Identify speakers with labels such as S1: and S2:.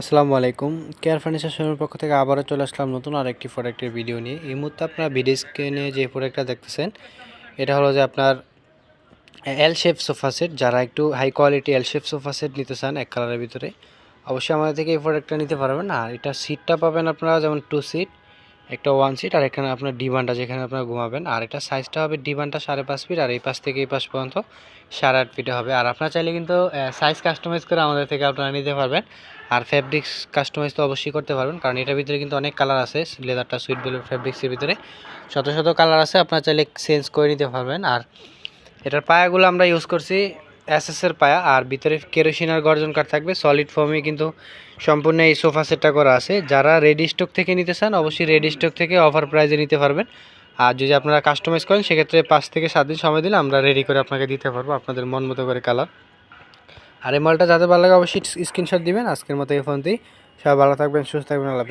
S1: আসসালামু আলাইকুম। Care furniture শোরুমের পক্ষ থেকে আবারও চলে আসলাম নতুন আরেকটি প্রোডাক্টের ভিডিও নিয়ে। এই মুহূর্তে আপনারা ভিডিও স্ক্রিনে যে প্রোডাক্টটা দেখতেছেন, এটা হলো যে আপনার এল শেপ সোফা সেট যারা একটু high quality L shape sofa set নিতে চান এক কালারের ভিতরে, অবশ্যই আমাদের থেকে এই প্রোডাক্টটা নিতে পারবেন। আর এটা সিটটা পাবেন আপনারা যেমন টু সিট একটা ওয়ান সিট আর এখানে আপনার ডিমান্ডটা যেখানে আপনারা ঘুমাবেন। আর এটা সাইজটা হবে ডিমান্ডটা সাড়ে পাঁচ ফিট আর এই পাশ থেকে এই পাশ পর্যন্ত সাড়ে আট ফিটে হবে। আর আপনারা চাইলে কিন্তু সাইজ কাস্টমাইজ করে আমাদের থেকে আপনারা নিতে পারবেন। আর ফ্যাব্রিক্স কাস্টমাইজ তো অবশ্যই করতে পারবেন, কারণ এটার ভিতরে কিন্তু অনেক কালার আছে লেদারটা সুইট বেল ফ্যাব্রিক্সের ভিতরে। শত শত কালার আছে, আপনারা চাইলে চেঞ্জ করে নিতে পারবেন। আর এটার পায়াগুলো আমরা ইউজ করছি এসএসের পায়া, আর ভিতরে কেরোসিন আর গর্জন কাঠ থাকবে। সলিড ফর্মে কিন্তু সম্পূর্ণ এই সোফা সেটটা করা আছে। যারা রেডি স্টক থেকে নিতে চান, অবশ্যই রেডি স্টক থেকে অফার প্রাইজে নিতে পারবেন। আর যদি আপনারা কাস্টমাইজ করেন, সেক্ষেত্রে পাঁচ থেকে সাত দিন সময় দিলে আমরা রেডি করে আপনাকে দিতে পারব আপনাদের মন মতো করে কালার আর এই মালটা যাতে ভালো লাগে, অবশ্যই স্ক্রিনশট দিবেন। আজকের মতো এই ফোনতেই সবাই ভালো থাকবেন, সুস্থ থাকবেন, আল্লাহ